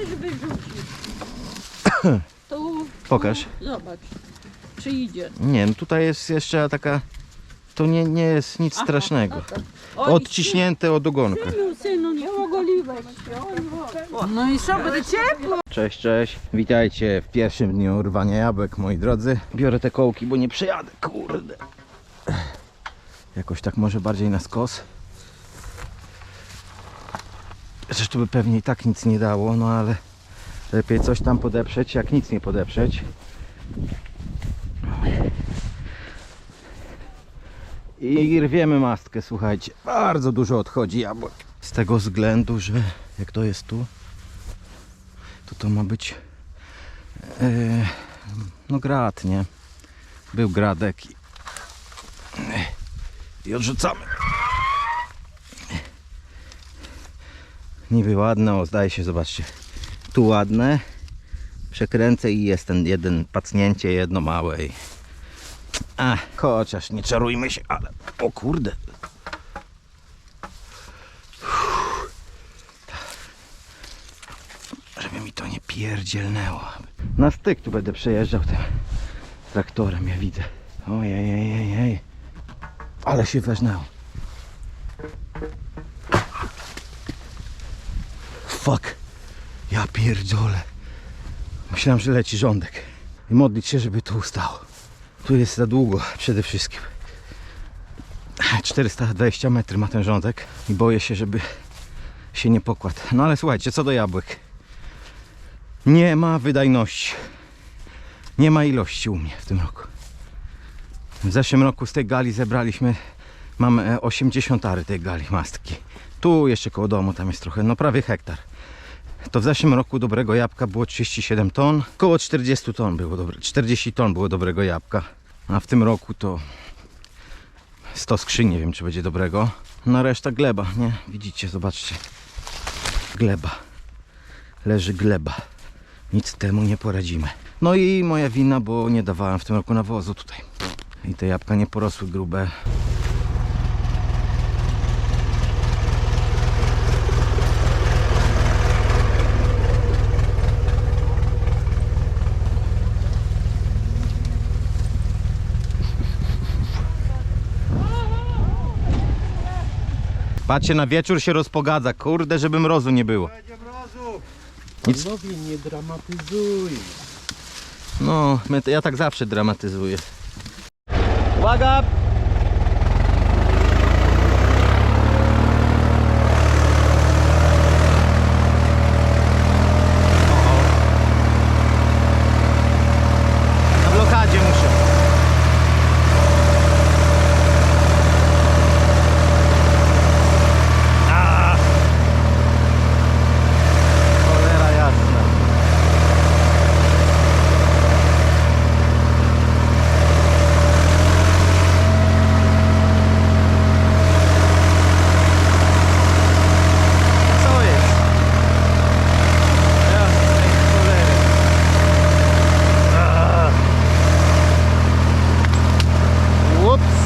też wyrzucisz. Tu, Pokaż. tu, zobacz, czy idzie. Nie, no tutaj jest jeszcze taka... To nie, nie jest nic strasznego. no Oj, Odciśnięte od ogonka. Synu, synu, nie ogoliłeś się. Oj, No i co, będzie ciepło. Cześć, cześć. Witajcie w pierwszym dniu rwania jabłek, moi drodzy. Biorę te kołki, bo nie przejadę, kurde. Jakoś tak może bardziej na skos. Zresztą by pewnie i tak nic nie dało, no ale lepiej coś tam podeprzeć, jak nic nie podeprzeć. I rwiemy mastkę, słuchajcie. Bardzo dużo odchodzi jabłek. Z tego względu, że jak to jest tu, to to ma być e, no grad, nie? Był gradek i, i odrzucamy. Niby ładne, o zdaje się, zobaczcie. Tu ładne. Przekręcę i jest ten jeden pacnięcie, jedno małe. I... A, chociaż nie czarujmy się, ale o kurde. żeby mi to nie pierdzielnęło. Na styk tu będę przejeżdżał tym traktorem, ja widzę. Ojej, ojej, ojej. Ale się weżnęło. Fuck. Ja pierdolę. Myślałem, że leci rządek. I modlić się, żeby tu ustało. Tu jest za długo przede wszystkim. 420 metrów ma ten rządek i boję się, żeby się nie pokładł. No ale słuchajcie, co do jabłek. Nie ma wydajności. Nie ma ilości u mnie w tym roku. W zeszłym roku z tej gali zebraliśmy, mamy e, 80 ary tej gali mastki. Tu jeszcze koło domu, tam jest trochę, no prawie hektar. To w zeszłym roku dobrego jabłka było 37 ton, koło 40 ton było dobre, 40 ton było dobrego jabłka. A w tym roku to 100 skrzyń, nie wiem czy będzie dobrego. Na reszta gleba, nie? Widzicie, zobaczcie. Gleba. Leży gleba. Nic temu nie poradzimy. No i moja wina, bo nie dawałem w tym roku nawozu tutaj. I te jabłka nie porosły grube. Patrzcie, na wieczór się rozpogadza. Kurde, żeby mrozu nie było. Nic- Panowie, nie dramatyzuj. No, ja tak zawsze dramatyzuję. Uwaga! Na blokadzie muszę. A! Cholera jasna. Co jest? Jasnej cholery. Ah. Ups.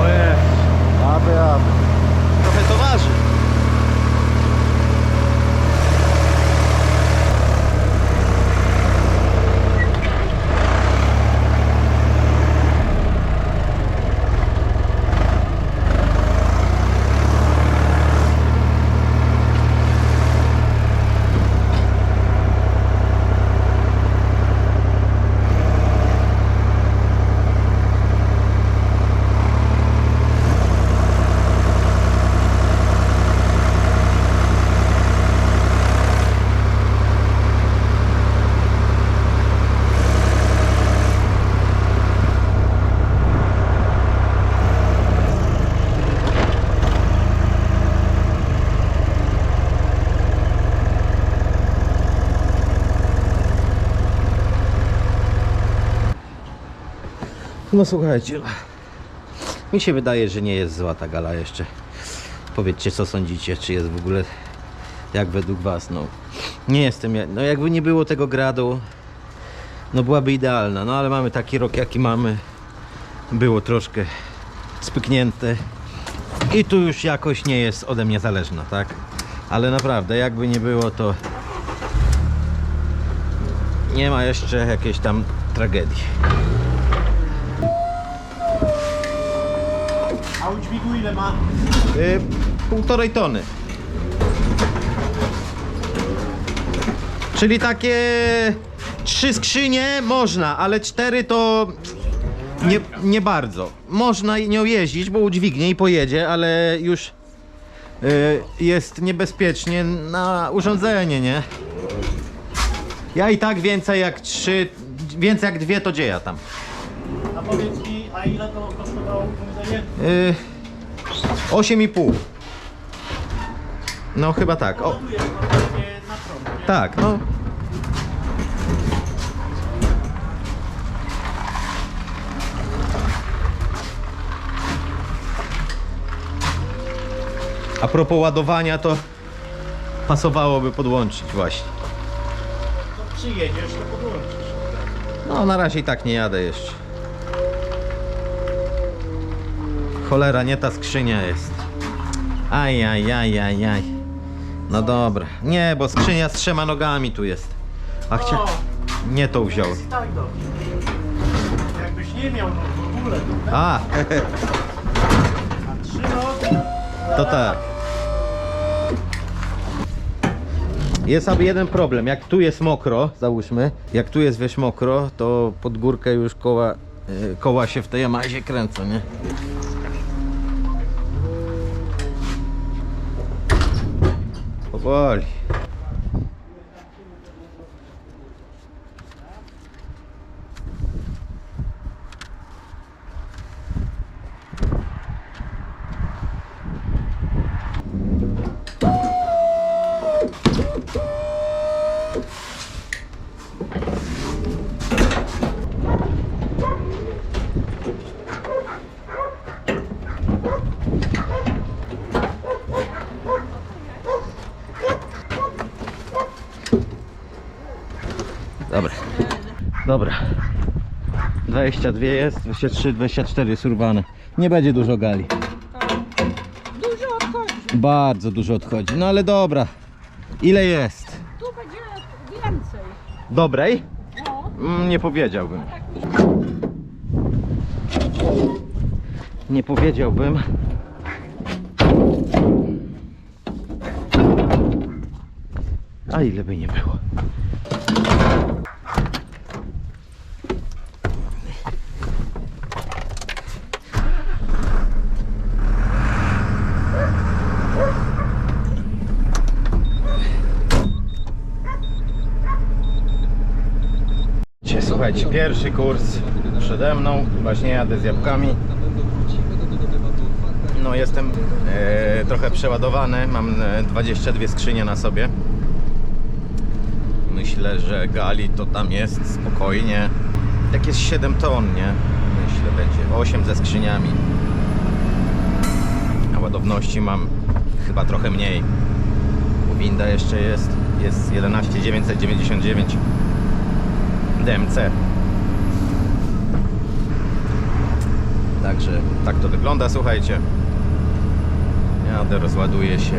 O jest. Aby, aby. Trochę to waży. No słuchajcie, mi się wydaje, że nie jest zła ta gala jeszcze. Powiedzcie co sądzicie, czy jest w ogóle jak według was, no. Nie jestem, no jakby nie było tego gradu, no byłaby idealna, no ale mamy taki rok jaki mamy. Było troszkę spyknięte i tu już jakoś nie jest ode mnie zależna, tak? Ale naprawdę, jakby nie było, to nie ma jeszcze jakiejś tam tragedii. A u dźwigu ile ma? Y, półtorej tony. Czyli takie trzy skrzynie można, ale cztery to nie, nie bardzo. Można i nią jeździć, bo udźwignie i pojedzie, ale już y, jest niebezpiecznie na urządzenie, nie? Ja i tak więcej jak trzy, więcej jak dwie to dzieja tam. A powiedz mi, a ile to kosztowało urządzenie? Y, 8,5. No chyba tak. O, tak, no. A propos ładowania, to pasowałoby podłączyć właśnie. To przyjedziesz, to podłączysz. No, na razie i tak nie jadę jeszcze. Cholera, nie ta skrzynia jest. Aj, aj, aj, aj, aj. No dobra. Nie, bo skrzynia z trzema nogami tu jest. A chcia... O, Nie tą wziął. jest i tak dobrze. Jakbyś nie miał no w ogóle, to, A, a trzy nogi. to tak. Jest aby jeden problem. Jak tu jest mokro, załóżmy, jak tu jest wiesz mokro, to pod górkę już koła, y, koła się w tej Yamazie kręcą, nie? Olha. Dobra. 22 jest, 23, 24 jest urwane. Nie będzie dużo gali. Dużo odchodzi. Bardzo dużo odchodzi. No ale dobra. Ile jest? Tu będzie więcej. Dobrej? No. Mm, nie powiedziałbym. Nie powiedziałbym. A ile by nie było? Słuchajcie, pierwszy kurs przede mną, właśnie jadę z jabłkami. No jestem e, trochę przeładowany, mam e, 22 skrzynie na sobie. Myślę, że gali to tam jest spokojnie. Jak jest 7 ton, nie? Myślę, będzie 8 ze skrzyniami. A ładowności mam chyba trochę mniej. Bo winda jeszcze jest, jest 11999 DMC. Także tak to wygląda, słuchajcie. Jadę, rozładuję się.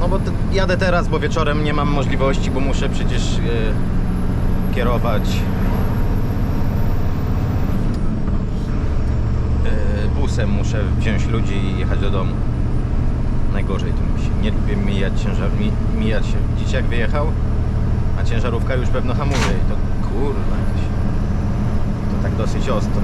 No bo jadę teraz, bo wieczorem nie mam możliwości, bo muszę przecież e, kierować e, busem, muszę wziąć ludzi i jechać do domu. Najgorzej to mi się. Nie lubię mijać ciężar, mi, mijać jak wyjechał? A ciężarówka już pewno hamuje i to kurwa jakoś. To tak dosyć ostro.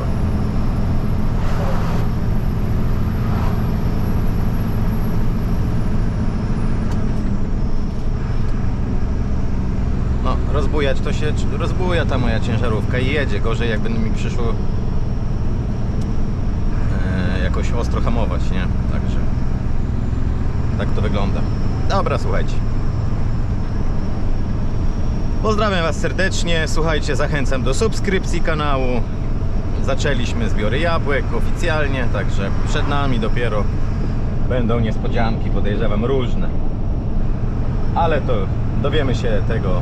No, rozbujać to się rozbuja ta moja ciężarówka i jedzie. Gorzej jakby mi przyszło e, jakoś ostro hamować, nie? Także tak to wygląda. Dobra, słuchajcie. Pozdrawiam Was serdecznie. Słuchajcie, zachęcam do subskrypcji kanału. Zaczęliśmy zbiory jabłek oficjalnie, także przed nami dopiero będą niespodzianki, podejrzewam różne. Ale to dowiemy się tego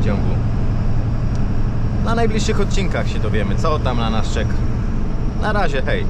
w ciągu. Na najbliższych odcinkach się dowiemy, co tam na nas czeka. Na razie, hej.